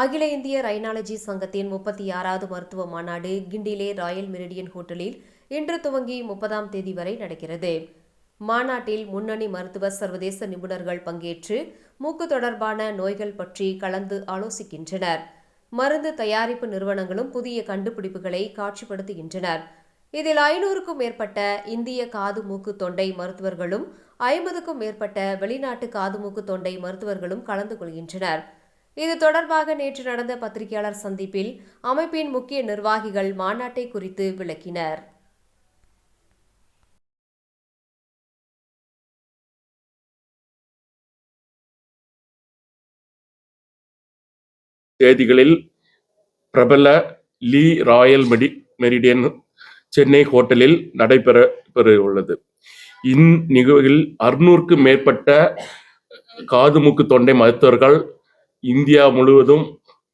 அகில இந்திய ரைனாலஜி சங்கத்தின் முப்பத்தி ஆறாவது மருத்துவ மாநாடு கிண்டிலே ராயல் மெரிடியன் ஹோட்டலில் இன்று துவங்கி முப்பதாம் தேதி வரை நடக்கிறது. மாநாட்டில் முன்னணி மருத்துவ சர்வதேச நிபுணர்கள் பங்கேற்று மூக்கு தொடர்பான நோய்கள் பற்றி கலந்து ஆலோசிக்கின்றனர். மருந்து தயாரிப்பு நிறுவனங்களும் புதிய கண்டுபிடிப்புகளை காட்சிப்படுத்துகின்றனர். இதில் ஐநூறுக்கும் மேற்பட்ட இந்திய காது மூக்கு தொண்டை மருத்துவர்களும் ஐம்பதுக்கும் மேற்பட்ட வெளிநாட்டு காது மூக்கு தொண்டை மருத்துவர்களும் கலந்து கொள்கின்றனர். இது தொடர்பாக நேற்று நடந்த பத்திரிகையாளர் சந்திப்பில் அமைப்பின் முக்கிய நிர்வாகிகள் மாநாட்டை குறித்து விளக்கினர். தேதிகளில் பிரபல லீ ராயல் மெடி மெரிடியன் சென்னை ஹோட்டலில் நடைபெற பெற உள்ளது இந்நிகழ்வில் அறுநூறுக்கும் மேற்பட்ட காது மூக்கு தொண்டை மருத்துவர்கள் இந்தியா முழுவதும்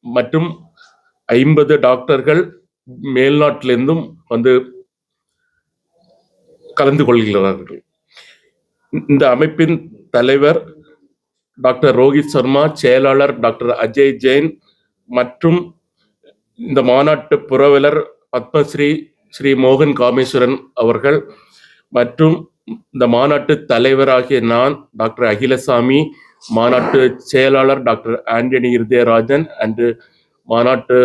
மற்றும் ஐம்பது டாக்டர்கள் மேல்நாட்டிலிருந்தும் வந்து கலந்து கொள்கிறார்கள். இந்த அமைப்பின் தலைவர் டாக்டர் ரோஹித் சர்மா செயலாளர் டாக்டர் அஜய் ஜெயின் மற்றும் இந்த மாநாட்டு புரவலர் பத்மஸ்ரீ ஸ்ரீ மோகன் காமேஸ்வரன் அவர்கள் மற்றும் இந்த மாநாட்டு தலைவராகிய நான் டாக்டர் அகிலசாமி மாநாட்டு செயலாளர் டாக்டர் ஆண்டனி இருதயராஜன் அன்று மாநாட்டு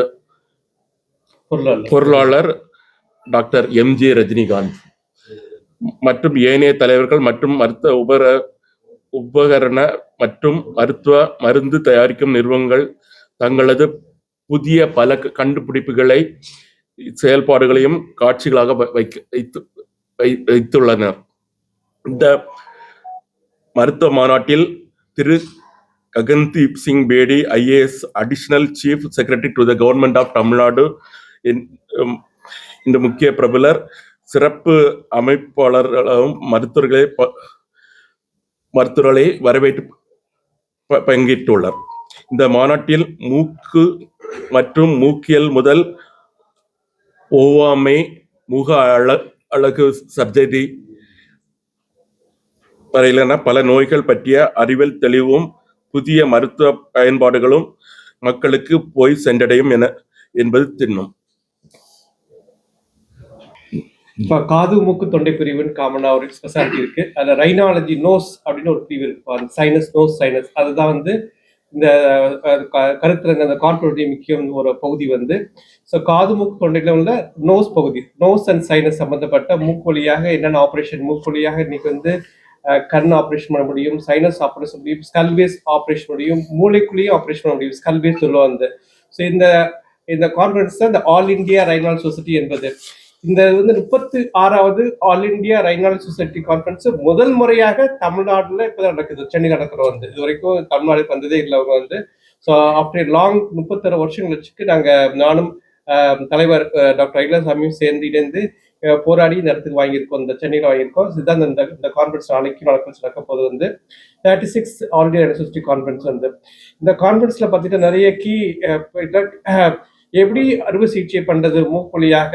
பொருளாளர். பொருளாளர் டாக்டர் எம்ஜே ரஜினிகாந்த். மற்றும் ஏனைய தலைவர்கள் மற்றும் மருத்துவ உபர உபகரண மற்றும் மருத்துவ மருந்து தயாரிக்கும் நிறுவனங்கள் தங்களது புதிய பல கண்டுபிடிப்புகளை செயல்பாடுகளையும் காட்சிகளாக வைக்க வைத்து வைத்துள்ளனர். இந்த மருத்துவ மாநாட்டில் Thiru Gagandeep Singh Bedi IAS additional chief secretary to the government of Tamil Nadu இந்த முக்கிய பிரபலர் சிறப்பு அமைப்பாளர்களும் மருத்துவர்களை ப- மருத்துவர்களை வரவேற்று பங்கேற்றுள்ளார். இந்த மாநாட்டில் மூக்கு மற்றும் மூக்கியல் முதல் ஒவ்வாமை முக அழ அழகு சர்ஜரி வரையிலான பல நோய்கள் பற்றிய அறிவியல் தெளிவும் புதிய மருத்துவ பயன்பாடுகளும் மக்களுக்கு போய் சென்றடையும் என என்பது திண்ணம். இப்போ காது மூக்கு தொண்டை பிரிவுன்னு காமனாக ஒரு ஸ்பெஷாலிட்டி இருக்கு. அதில் ரைனாலஜி நோஸ் அப்படின்னு ஒரு பிரிவு இருக்கு. சைனஸ் நோஸ் சைனஸ் அதுதான் வந்து இந்த அஹ், க- அந்த கார்பரேட்டிவ் முக்கியம் ஒரு பகுதி வந்து. ஸோ காது மூக்கு தொண்டையில் உள்ள நோஸ் பகுதி. நோஸ் அண்ட் சைனஸ் சம்மந்தப்பட்ட மூக்கு வழியாக என்னென்ன ஆப்ரேஷன் மூக்கு வழியாக இன்னைக்கு வந்து கண் ஆப்ரேஷன் பண்ண முடியும் சைனஸ் ஆப்ரேஷன் முடியும் ஸ்கல்வேஸ் ஆப்ரேஷன் முடியும் மூளைக்குள்ளேயும் ஆப்ரேஷன் பண்ண முடியும். ஸ்கல்வேஸ் சொல்லுவோம் வந்து. ஸோ இந்த இந்த கான்ஃபரன்ஸ் தான் இந்த ஆல் இந்தியா ரைனால் சொசைட்டி என்பது. இந்த வந்து முப்பத்தி ஆறாவது all India rhinology society conference முதல் முறையாக தமிழ்நாட்டில் இப்போ தான் நடக்குது. சென்னை நடக்கிறோம் வந்து. இது வரைக்கும் தமிழ்நாடுக்கு வந்ததே இல்லை அவங்க வந்து. ஸோ ஆஃப்டர் லாங் முப்பத்தாறு வருஷங்கள் வச்சுக்கு நாங்கள் நானும் தலைவர் டாக்டர் அகிலசாமியும் சேர்ந்து இணைந்து போராடி இந்த இடத்துக்கு வாங்கியிருக்கோம் இந்த சென்னையில் வாங்கியிருக்கோம். இதுதான் இந்த இந்த கான்ஃபரன்ஸ் நாளைக்கு நடக்க நடக்க போது வந்து. Thirty six all electricity conference வந்து. இந்த கான்ஃபரன்ஸில் பார்த்துட்டு நிறைய கீ எப்படி அறுவை சிகிச்சை பண்றது? மூக்குழியாக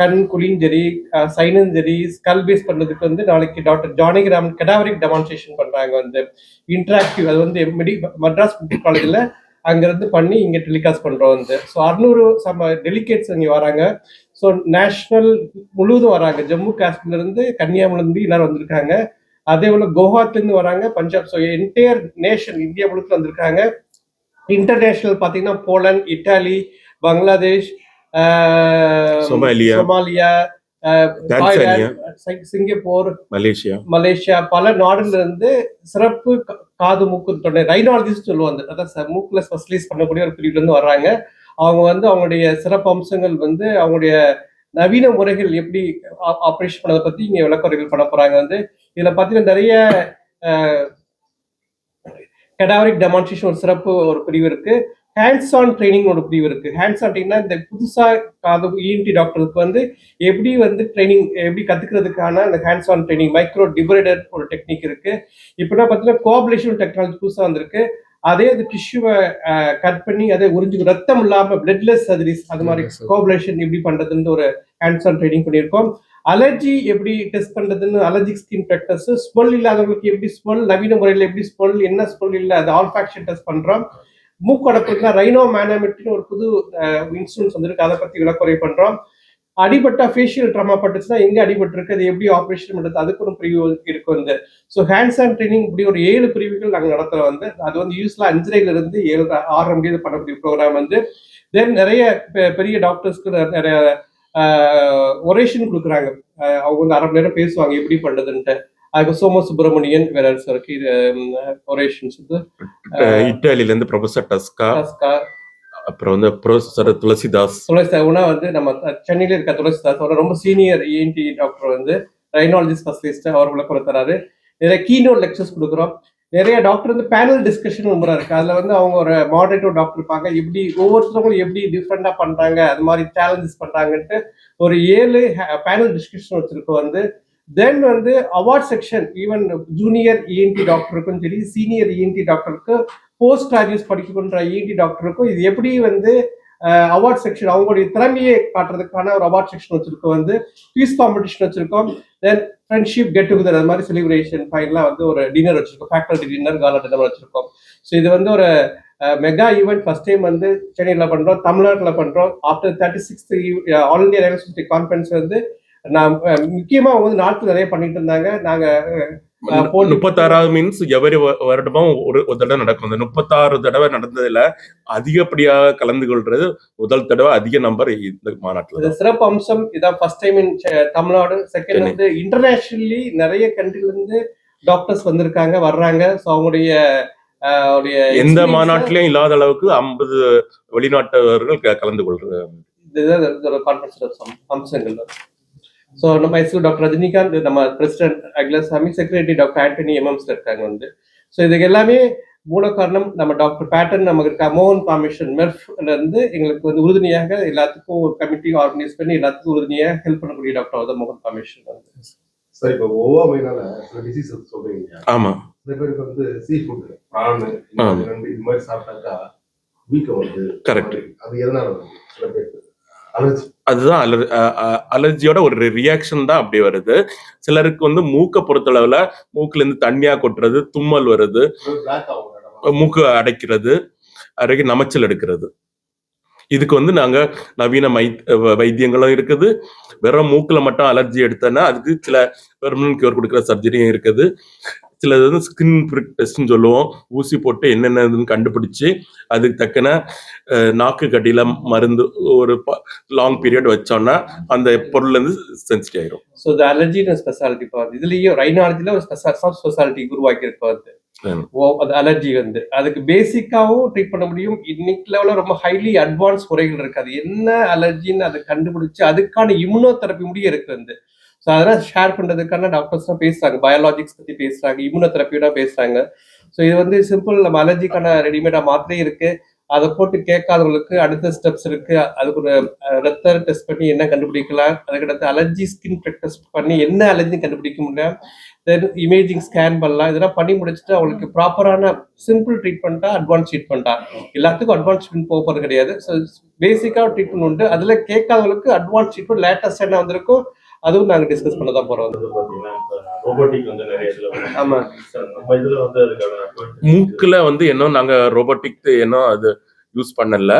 கண் குழியும் சரி சைனும் சரி ஸ்கல் பேஸ் பண்றதுக்கு வந்து நாளைக்கு டாக்டர் ஜானிகிராம் கெடாவரிக் டெமான்ஸ்ட்ரேஷன் பண்றாங்க வந்து. இன்ட்ராக்டிவ் அது வந்து மெடி மட்ராஸ் மெடிக்கல் காலேஜில் அங்கிருந்து பண்ணி இங்க டெலிகாஸ்ட் பண்றோம் வந்து. ஸோ அறுநூறு சம டெலிகேட்ஸ் இங்க வராங்க. ஸோ நேஷனல் முழுவதும் வராங்க. ஜம்மு காஷ்மீர்ல இருந்து கன்னியாகுமரில இருந்து எல்லாரும் வந்திருக்காங்க. அதே போல குவஹாத்ல இருந்து வராங்க. Punjab so entire nation India முழுக்க வந்திருக்காங்க. இன்டர்நேஷனல் பார்த்தீங்கன்னா Poland Italy Bangladesh ah, Somalia. Somalia Singapore Malaysia. Malaysia பல நாடுல இருந்து சிறப்பு காது மூக்கு தொண்டை ரைனாலஜிஸ்ட் சொல்லுவாங்க. அதான் மூக்குல ஸ்பெஷலைஸ் பண்ணக்கூடிய ஒரு பிரிவுல இருந்து வர்றாங்க. அவங்க வந்து அவங்களுடைய சிறப்பு அம்சங்கள் வந்து அவங்களுடைய நவீன முறைகள் எப்படி ஆப்ரேஷன் பண்ணதை பத்தி இங்க விளக்குறைகள் பண்ண போறாங்க. வந்து இதுல பாத்தீங்கன்னா நிறைய கெடாவரிக் டெமான்ஸ்ட்ரேஷன் ஒரு சிறப்பு ஒரு பிரிவு இருக்கு. ஹேண்ட்ஸ் ஆன் ட்ரைனிங் ஒரு பிரிவு இருக்கு. ஹேண்ட்ஸ் ஆன் ட்ரைனிங்னா இந்த புதுசா காது இஎன்டி டாக்டருக்கு வந்து எப்படி வந்து ட்ரைனிங் எப்படி கத்துக்கிறதுக்கான அந்த hands on training micro debrider ஒரு டெக்னிக் இருக்கு. இப்போனா பார்த்தீங்கன்னா கோஆபரேஷன் டெக்னாலஜி புதுசாக வந்திருக்கு. அதே அந்த டிஷ்யூவை கட் பண்ணி அதை உறிஞ்சு ரத்தம் இல்லாம பிளட்லெஸ் சர்ஜரிஸ் அது மாதிரி. கோஆபரேஷன் எப்படி பண்றதுன்னு ஒரு ஹேண்ட்ஸ் ஆன் ட்ரைனிங் பண்ணியிருக்கோம். அலர்ஜி எப்படி டெஸ்ட் பண்றதுன்னு அலர்ஜிக் ஸ்கின் ப்ராக்டஸ் ஸ்மெல் இல்லாதவங்களுக்கு எப்படி ஸ்மெல் நவீன முறையில் எப்படி ஸ்மெல் என்ன ஸ்மெல் இல்லை அது ஆல்ஃபாக்ஷன் டெஸ்ட் பண்றோம். மூக்கடப்புக்குனா ரைனோ மேனோமெட்ரின்னு ஒரு புது இன்ஸ்ட்ருமெண்ட்ஸ் வந்துருக்கு அதை பத்தி விளக்குறை பண்றோம். அடிபட்டா ஃபேஷியல் ட்ராமா பட்டுச்சுன்னா எங்க அடிபட்டிருக்கு அது எப்படி ஆப்ரேஷன் பண்றது? அதுக்கு ஒரு பிரிவு இருக்கு வந்து. ஸோ ஹேண்ட்ஸ் அண்ட் ட்ரைனிங் இப்படி ஒரு ஏழு பிரிவுகள் நாங்கள் நடத்துறோம் வந்து. அது வந்து யூஸ்வலா அஞ்சரைல இருந்து ஏழு ஆறு முடியாது பண்ணக்கூடிய ப்ரோக்ராம் வந்து. தென் நிறைய பெரிய டாக்டர்ஸ்க்கு நிறைய ஒரேஷன் கொடுக்குறாங்க. அவங்க வந்து அரை மணி நேரம் பேசுவாங்க எப்படி பண்றதுன்ட்டு. அதுக்கு சோம சுப்பிரமணியன் வேற இருக்கு ஒரேஷன்ஸ் வந்து இருந்து ப்ரொஃபசர் டஸ்கா. டஸ்கா, அப்புறம் வந்து ப்ரொஃபஸர் துளசிதாஸ். துளசிதாஸ்னா வந்து நம்ம சென்னையில இருக்க துளசிதாஸ். அவரோட ரொம்ப சீனியர் இஎன்டி டாக்டர் வந்து ரைனாலஜிஸ்ட் ஸ்பெஷலிஸ்ட் அவர் விளக்கம் தராரு. நிறைய கீனோட் லெக்சர்ஸ் கொடுக்குறோம். நிறைய டாக்டர் வந்து பேனல் டிஸ்கஷன் முறை இருக்கு. அதுல வந்து அவங்க ஒரு மாடரேட்டிவ் டாக்டர் இருப்பாங்க. எப்படி ஒவ்வொருத்தவங்களும் எப்படி டிஃப்ரெண்டா பண்றாங்க அது மாதிரி சேலஞ்சஸ் பண்றாங்கன்ட்டு ஒரு ஏழு பேனல் டிஸ்கஷன் வச்சிருக்கோம் வந்து. தென் வந்து award section even junior ENT டாக்டருக்கும் சரி சீனியர் இஎன்டி டாக்டருக்கு போஸ்ட் கிராஜுவேட் படிக்கின்ற இடி டாக்டருக்கும் இது எப்படி வந்து அவார்ட் செக்ஷன் அவங்களுடைய திறமையை காட்டுறதுக்கான ஒரு அவார்ட் செக்ஷன் வச்சிருக்கோம். வந்து பீஸ் காம்படிஷன் வச்சிருக்கோம். தென் ஃப்ரெண்ட்ஷிப் கெட் டுகெதர் அது மாதிரி செலிப்ரேஷன் ஃபைனலாம் வந்து ஒரு டின்னர் வச்சிருக்கோம். ஃபேக்கல்டி டின்னர் காலா டின்னர் வச்சிருக்கோம். ஸோ இது வந்து ஒரு மெகா ஈவெண்ட் ஃபர்ஸ்ட் டைம் வந்து சென்னையில் பண்ணுறோம் தமிழ்நாட்டில் பண்ணுறோம் after e, thirty sixth all India diversity conference வந்து நான் முக்கியமாக அவங்க வந்து நாட்டில் நிறைய பண்ணிட்டு இருந்தாங்க. நாங்கள் முப்பத்தாறாவது மீன்ஸ் எவரி வருடமும் ஒரு ஒரு தடவை நடக்கும். இந்த முப்பத்தாறு தடவை நடந்ததுல அதிகப்படியாக கலந்து கொள்றது முதல் தடவை அதிக நம்பர் இந்த மாநாட்டுல. சிறப்பு அம்சம். இதான் first time in Tamil Nadu. Second. வந்து இன்டர்நேஷனலி நிறைய கண்ட்ரில இருந்து டாக்டர்ஸ் வந்திருக்காங்க வர்றாங்க. ஸோ அவங்களுடைய எந்த மாநாட்டிலையும் இல்லாத அளவுக்கு ஐம்பது வெளிநாட்டவர்கள் கலந்து கான்ஃபரன்ஸ் அம்சங்கள் ஸோ நம்ம எஸ்எல் டாக்டர் ரஜினிகாந்த் நம்ம president Akilasamy secretary doctor Antony MMS இருக்காங்க வந்து ஸோ இதுக்கு எல்லாமே மூல காரணம் நம்ம டாக்டர் பேட்டன் நமக்கு இருக்க மோகன் காமிஷன் மெர்ஃப்ல இருந்து எங்களுக்கு வந்து உறுதுணையாக எல்லாத்துக்கும் ஒரு கமிட்டி ஆர்கனைஸ் பண்ணி எல்லாத்துக்கும் உறுதுணையாக ஹெல்ப் பண்ணக்கூடிய டாக்டர் வந்து மோகன் காமிஷன் வந்து சார் இப்போ ஒவ்வாமைனால சில டிசீஸ் சொல்றீங்க ஆமா சில பேருக்கு வந்து சீ ஃபுட் பிரான். இது மாதிரி சாப்பிட்டாக்கா வீக்கம் வருது Correct. அது எதனால சில பேருக்கு அதுதான் அலர் அலர்ஜியோட ஒரு ரியாக்ஷன் தான் அப்படி வருது. சிலருக்கு வந்து மூக்கை பொறுத்தளவுல மூக்குல இருந்து தண்ணியா கொட்டுறது தும்மல் வருது மூக்கு அடைக்கிறது அறைக்கு நமைச்சல் எடுக்கிறது. இதுக்கு வந்து நாங்க நவீன மை வைத்தியங்களும் இருக்குது. வெறும் மூக்குல மட்டும் அலர்ஜி எடுத்தோன்னா அதுக்கு சில பெர்மனன்ட் கியூர் கொடுக்குற சர்ஜரியும் இருக்குது. சிலது வந்து ஸ்கின் பிரிக் டெஸ்ட்னு சொல்லுவோம். ஊசி போட்டு என்னென்னதுன்னு கண்டுபிடிச்சு அதுக்கு தக்கன நாக்கு கட்டியில மருந்து ஒரு லாங் பீரியட் வச்சோம்னா அந்த பொருள் வந்து சென்சிட்டிவ் ஆயிரும். ஸோ இந்த அலர்ஜின்னு ஸ்பெஷாலிட்டி பார்த்து இதுலயும் ரைனாலஜில ஒரு ஸ்பெஷாலிட்டி உருவாக்கி. ஓ அது அலர்ஜி வந்து. அதுக்கு பேசிக்காவும் ட்ரீட் பண்ண முடியும். இன்னைக்கு லெவலில் ரொம்ப ஹைலி அட்வான்ஸ் முறைகள் இருக்கு. அது என்ன அலர்ஜின்னு அதை கண்டுபிடிச்சு அதுக்கான இம்யூனோ தெரப்பி முடிய இருக்கு வந்து. ஸோ அதெல்லாம் ஷேர் பண்ணுறதுக்கான டாக்டர்ஸ்லாம் பேசுறாங்க. பயாலஜிக்ஸ் பற்றி பேசுறாங்க. இம்யூனோ தெரப்பியோட பேசுறாங்க. ஸோ இது வந்து சிம்பிள் நம்ம அலர்ஜிக்கான ரெடிமேடாக மாத்திரை இருக்கு. அதை போட்டு கேட்காதவங்களுக்கு அடுத்த ஸ்டெப்ஸ் இருக்கு. அதுக்கு ஒரு ரத்த டெஸ்ட் பண்ணி என்ன கண்டுபிடிக்கலாம்? அதுக்கடுத்து அலர்ஜி ஸ்கின் டெஸ்ட் பண்ணி என்ன அலர்ஜி கண்டுபிடிக்க முடியும்? தென் இமேஜிங் ஸ்கேன் பண்ணலாம். இதெல்லாம் பண்ணி முடிச்சுட்டு அவங்களுக்கு ப்ராப்பரான சிம்பிள் ட்ரீட்மெண்ட்டா அட்வான்ஸ் ட்ரீட்மெண்ட்டா எல்லாத்துக்கும் அட்வான்ஸ் ட்ரீட்மெண்ட் போகிறது கிடையாது. ஸோ பேசிக்காக ட்ரீட்மெண்ட் உண்டு. அதில் கேட்காதவங்களுக்கு அட்வான்ஸ் ட்ரீட்மெண்ட் லேட்டஸ்ட் என்ன வந்திருக்கும்? அதுவும் நாங்கள் டிஸ்கஸ் பண்ண தான் போகிறோம் மூக்குல வந்து இன்னும் நாங்க ரோபோட்டிக் இன்னும் அது யூஸ் பண்ணல.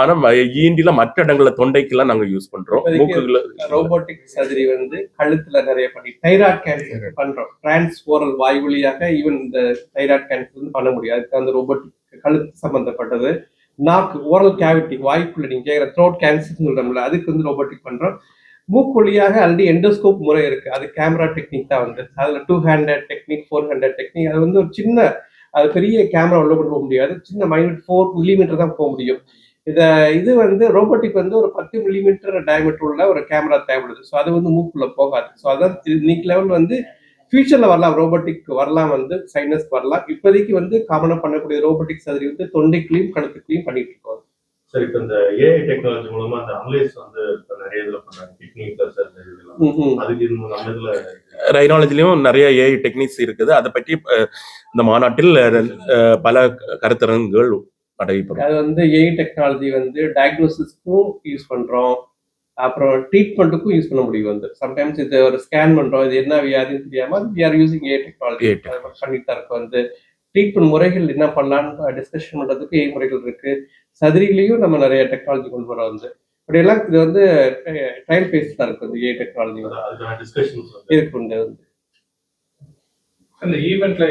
ஆனா இஎன்டில மற்ற இடங்கள்ல தொண்டைக்கெல்லாம் நாங்க யூஸ் பண்றோம். மூக்குல ரோபோட்டிக் சர்ஜரி வந்து கழுத்துல நிறைய பண்ணி தைராய்ட் கேன்சர் பண்றோம். டிரான்ஸ் ஓரல் வாய் வழியாக ஈவன் இந்த தைராய்ட் கேன்சர் வந்து பண்ண முடியும் அதுக்கு அந்த ரோபோட்டிக் கழுத்து சம்பந்தப்பட்டது. நாக்கு ஓரல் கேவிட்டி வாய்க்குள்ள நீங்க கேட்குற த்ரோட் கேன்சர் சொல்றோம்ல அதுக்கு வந்து ரோபோட்டிக் பண்றோம். மூக்கு வழியாக ஆல்ரெடி எண்டோஸ்கோப் முறை இருக்கு. அது கேமரா டெக்னிக் தான் வந்து. அதுல two hundred technique four hundred technique அது வந்து ஒரு சின்ன அது பெரிய கேமரா உள்ள கொண்டு போக முடியாது. சின்ன மைனட் ஃபோர் மில்லிமீட்டர் தான் போக முடியும். இத இது வந்து ரோபோட்டிக் வந்து ஒரு பத்து மில்லிமீட்டர் டயமீட்டர் உள்ள ஒரு கேமரா தேவைப்படுது. ஸோ அது வந்து மூக்குள்ள போகாது. ஸோ அதான் இன்னைக்கு லெவல் வந்து ஃபியூச்சர்ல வரலாம். ரோபோட்டிக் வரலாம் வந்து சைனஸ் வரலாம். இப்போதைக்கு வந்து காமனாக பண்ணக்கூடிய ரோபோட்டிக் சர்ஜரி வந்து தொண்டைக்குள்ளேயும் கழுத்துக்குள்ளேயும் பண்ணிட்டு இருக்கோம். சார் இப்ப இந்த ஏஐ டெக்னாலஜி மூலமா அந்த அனலைஸ் வந்து இப்ப நிறைய இதுல பண்றாங்க கிட்னி பிளஸ். அதுக்கு நம்ம இதுல ரைனாலஜிலையும் நிறைய ஏஐ டெக்னிக்ஸ் இருக்குது. அதை பற்றி இந்த மாநாட்டில் பல கருத்தரங்குகள் நடைபெறும் அது வந்து ஏஐ டெக்னாலஜி வந்து டயக்னோசிஸ்க்கும் யூஸ் பண்றோம். அப்புறம் ட்ரீட்மெண்ட்டுக்கும் யூஸ் பண்ண முடியும் வந்து. சம்டைம்ஸ் இது ஒரு ஸ்கேன் பண்றோம். இது என்ன வியாதின்னு தெரியாம we are using a technology. பண்ணிட்டு தான் இருக்கோம் வந்து. ட்ரீட்மெண்ட் முறைகள் என்ன பண்ணலான்னு டிஸ்கஷன் பண்ணுறதுக்கு ஏ முறைகள் இருக்கு. சதுரிலையும் நம்ம நிறைய டெக்னாலஜி கொண்டு வர வந்து இப்படியெல்லாம் இது வந்து ட்ரையல் பேஸ் தான் இருக்கு இந்த ஏ டெக்னாலஜி டிஸ்கஷன்ஸ் வந்து. இந்த ஈவெண்ட்ல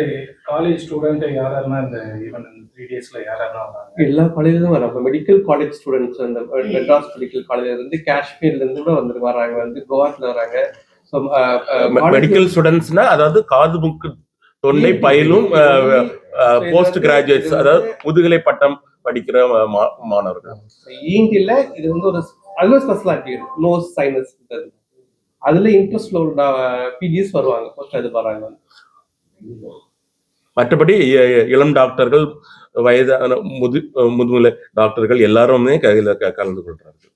காலேஜ் ஸ்டூடெண்ட் யாரெல்லாம் இந்த ஈவெண்ட் த்ரீ டேஸ்ல யாரெல்லாம் வராங்க எல்லா காலேஜும் வராங்க. மெடிக்கல் காலேஜ் ஸ்டூடெண்ட்ஸ் அந்த மெட்ராஸ் மெடிக்கல் காலேஜ்ல இருந்து காஷ்மீர்ல இருந்து கூட வந்து வராங்க. வந்து கோவாத்துல வராங்க. மெடிக்கல் ஸ்டூடெண்ட்ஸ்னா அதாவது காது மூக்கு தொண்டை பயிலும் போஸ்ட் கிராஜுவேட்ஸ் அதாவது முதுகலை பட்டம் படிக்கிற மா- மாணவர்கள். ஈங்கில இது வந்து ஒரு அதுல ஸ்பெஷலாலிட்டி நோஸ் சைனஸ் அதுல இன்ட்ரெஸ்ட் உள்ள பிஜிஸ் வருவாங்க போஸ்ட் அது வராங்க. மற்றபடி இளம் டாக்டர்கள் வயதான முது முதுநிலை டாக்டர்கள் எல்லாருமே கையில் கலந்து கொள்றார்கள்.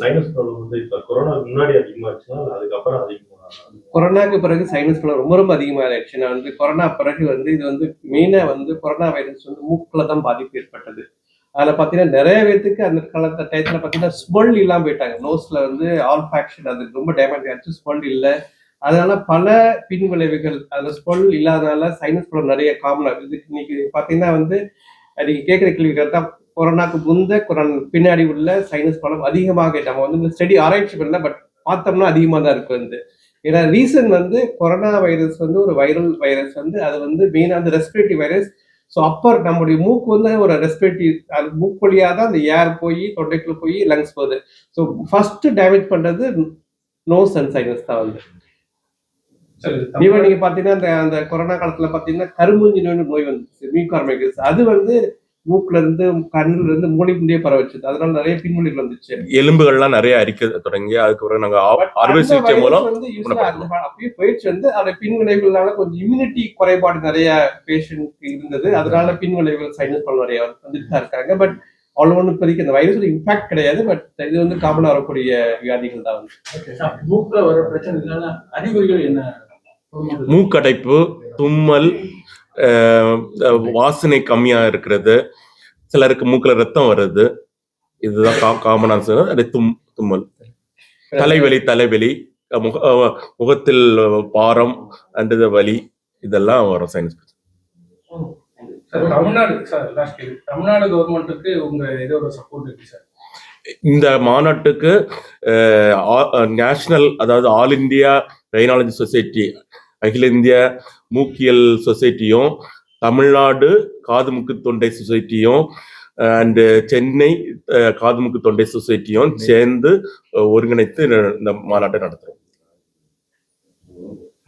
சைனஸ் ப்ராப்ளம் வந்து இப்ப கொரோனா முன்னாடி அதிகமாச்சுன்னா இல்ல அதுக்கப்புறம் அதிகமா கொரோனாக்கு பிறகு சைனஸ் ப்ராப்ளம் ரொம்ப ரொம்ப அதிகமாகிடுச்சு நான் வந்து கொரோனா பிறகு வந்து இது வந்து மெயினாக வந்து கொரோனா வைரஸ் வந்து மூக்கில் தான் பாதிப்பு ஏற்பட்டது. அதுல பாத்தீங்கன்னா நிறைய பேத்துக்கு அந்த காலத்த டயத்தில் பாத்தீங்கன்னா ஸ்மெல் இல்லாம போயிட்டாங்க. நோஸில் வந்து ஆல் ஃபேக்ஷன் அது ரொம்ப டேமேஜ் ஆயிடுச்சு. ஸ்மெல் இல்ல. அதனால பல பின் விளைவுகள் அதில் ஸ்மெல் இல்லாதனால சைனஸ் படம் நிறைய காமன் ஆகுது. இன்னைக்கு பாத்தீங்கன்னா வந்து நீங்கள் கேட்குற கேள்வி தான் கொரோனாக்கு முந்த கொரோனா பின்னாடி உள்ள சைனஸ் படம் அதிகமாக நம்ம வந்து ஸ்டடி ஆராய்ச்சி பண்ணல பட் பார்த்தோம்னா அதிகமாக தான் இருக்கு வந்து. ஏன்னா ரீசன் வந்து கொரோனா வைரஸ் வந்து ஒரு வைரல் வைரஸ் வந்து அது வந்து மெயினாக அந்த ரெஸ்பிரேட்டரி வைரஸ் ஸோ அப்பர் நம்முடைய மூக்கு வந்து ஒரு ரெஸ்பிரேட்டரி அது மூக்கு வழியாக தான் அந்த ஏர் போய் தொண்டைக்குள்ள போய் லங்ஸ் போகுது. ஸோ ஃபர்ஸ்ட் டேமேஜ் பண்றது நோஸ் அண்ட் சைனஸ் தான் வந்து. சரி ஈவன் நீங்க பாத்தீங்கன்னா அந்த அந்த கொரோனா காலத்துல பாத்தீங்கன்னா கரும்பூஞ்சி நோய் நோய் வந்துச்சு மியூகார்மைகஸ் அது வந்து மூக்குல இருந்து கண்ணுல இருந்து மூளைக்குண்டே பரவ வச்சது. அதனால நிறைய பின்விளைவுகள் வந்துச்சு. எலும்புகள்லாம் நிறைய அரிக்க தொடங்கி அதுக்கப்புறம் நாங்க ஆ- But அறுவை சிகிச்சை மூலம் அப்படியே போயிடுச்சு வந்து. அந்த பின்விளைவுகளால கொஞ்சம் இம்யூனிட்டி குறைபாடு நிறைய பேஷண்ட்க்கு இருந்தது. அதனால பின்விளைவுகள் சைனஸ் பண்ண நிறைய வந்துட்டு தான் இருக்காங்க. பட் அவ்வளோ ஒன்றும் இப்போதைக்கு அந்த வைரஸோட இம்பாக்ட் கிடையாது. பட் இது வந்து காமனாக வரக்கூடிய வியாதிகள் தான் வந்து. மூக்குல வர பிரச்சனைக்கான அறிகுறிகள் என்ன? மூக்கடைப்பு தும்மல் வாசனை கம்மியா இருக்கிறது. சிலருக்கு மூக்குல ரத்தம் வருது இதுதான் கா. அது தும் தும்மல். தலைவலி தலைவலி முக முகத்தில் பாரம் அந்த வலி இதெல்லாம் வரும் sinus sir Tamil Nadu sir Tamil Nadu கவர்மெண்ட்டுக்கு உங்க இதோட சப்போர்ட் இருக்கு சார்? இந்த மாநாட்டுக்கு நேஷனல் அதாவது ஆல் இந்தியா ரைனாலஜி சொசைட்டி அகில இந்திய மூக்கியல் சொசைட்டியும் தமிழ்நாடு காது மூக்கு தொண்டை சொசைட்டியும் அண்ட் சென்னை அஹ், காது மூக்கு தொண்டை சொசைட்டியும் சேர்ந்து ஒருங்கிணைத்து இந்த மாநாட்டை நடத்துறோம்.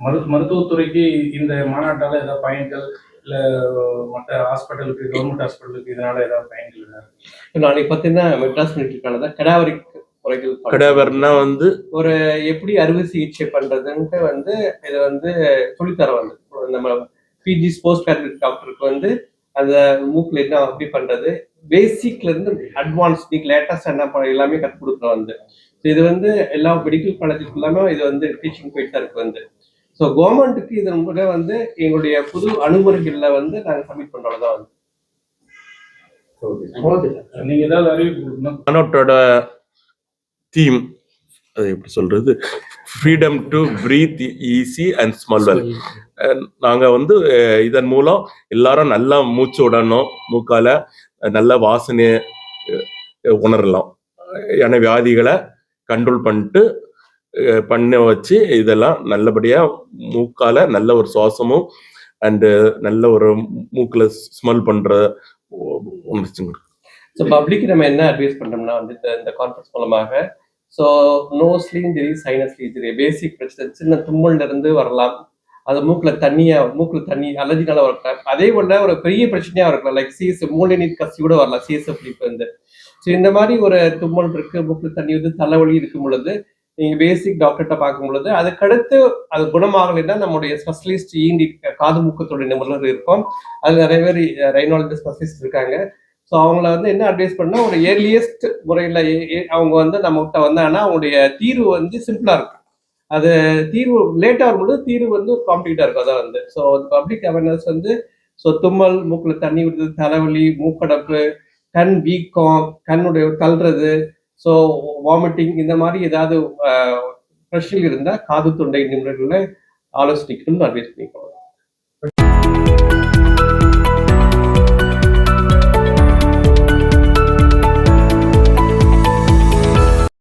மரு மருத்துவத்துறைக்கு இந்த மாநாட்டால ஏதாவது பயன்கள் இல்ல மற்ற ஹாஸ்பிட்டலுக்கு கவர்மெண்ட் ஹாஸ்பிட்டலுக்கு இதனால ஏதாவது பயன்கள் நாளைக்கு பார்த்தீங்கன்னா மெட்ராஸ் காலேஜ் கடாவரிக் முறைகள் கடவர்னா வந்து? எப்படி அறுவை சிகிச்சை பண்றதுன்ட்டு வந்து இதை வந்து சொல்லித்தர வந்து நம்ம பிஜி போஸ்ட் கிராஜுவேட் டாக்டருக்கு வந்து அந்த மூக்குல என்ன எப்படி பண்றது? பேசிக்ல இருந்து அட்வான்ஸ் நீங்க லேட்டஸ்ட் என்ன பண்ண எல்லாமே கற்றுக் கொடுக்குறோம் வந்து. So இது வந்து எல்லா மெடிக்கல் காலேஜுக்கு எல்லாமே இது வந்து டீச்சிங் போயிட்டு தான் இருக்கு வந்து. ஸோ கவர்மெண்ட்டுக்கு இதன் மூலம் வந்து எங்களுடைய புது அணுகுமுறைகளில் வந்து நாங்கள் சப்மிட் பண்றோம் தான் வந்து. ஓகே நீங்க ஏதாவது அறிவிப்பு கொடுக்கணும் மாநாட்டோட தீம் அது எப்படி சொல்றது? Freedom to breathe easy and smell well நாங்க வந்து இதன் மூலம் எல்லாரும் நல்லா மூச்சு விடணும் மூக்கால நல்ல வாசனையை உணரலாம். ஏன்னா வியாதிகளை கண்ட்ரோல் பண்ணிட்டு பண்ண வச்சு இதெல்லாம் நல்லபடியா மூக்கால நல்ல ஒரு சுவாசமும் அண்டு நல்ல ஒரு மூக்குல ஸ்மெல் பண்ற உணர்ச்சிங்க. ஸோ பப்ளிக் நம்ம என்ன அட்வைஸ் பண்றோம்னா வந்து இந்த இந்த கான்ஃபரன்ஸ் மூலமாக ஸோ நோஸ்லையும் சரி சைனஸ்லையும் சரி பேசிக் பிரச்சனை. சின்ன தும்மல்ல இருந்து வரலாம். அது மூக்கில் தண்ணியாக மூக்கில் தண்ணி அலர்ஜினால வரலாம் அதே போல ஒரு பெரிய பிரச்சனையாக இருக்கலாம். லைக் சிஎஸ் மூளை நீர் கசி கூட வரலாம். சிஎஸ்எஃப் வந்து. ஸோ இந்த மாதிரி ஒரு தும்மல் இருக்கு மூக்கில் தண்ணி வந்து தலைவலி இருக்கும் பொழுது நீங்கள் பேசிக் டாக்டர்கிட்ட பார்க்கும் பொழுது அதுக்கடுத்து அது குணமாகலைன்னா நம்முடைய ஸ்பெஷலிஸ்ட் ஈண்டி காது மூக்கத்துடைய நிபுணர் இருக்கும். அது நிறைய பேர் ரைனாலஜி ஸ்பெஷலிஸ்ட் இருக்காங்க. ஸோ அவங்கள வந்து என்ன அட்வைஸ் பண்ணா ஒரு ஏர்லியஸ்ட் முறையில் அவங்க வந்து நம்மகிட்ட வந்தாங்கன்னா அவங்களுடைய தீர்வு வந்து சிம்பிளாக இருக்கும். அது தீர்வு லேட்டாக வரும்போது தீர்வு வந்து காம்ப்ளீட்டாக இருக்கும். அதான் வந்து. ஸோ பப்ளிக் அவேர்னஸ் வந்து ஸோ தும்மல் மூக்கில் தண்ணி விடுறது தலைவலி மூக்கடப்பு கண் வீக்கம் கண்ணுடைய தள்ளுறது ஸோ வாமிட்டிங் இந்த மாதிரி ஏதாவது பிரச்சனை இருந்தால் காது தொண்டை நிபுணர்களை ஆலோசனைக்கணும்னு அட்வைஸ் பண்ணிக்கணும்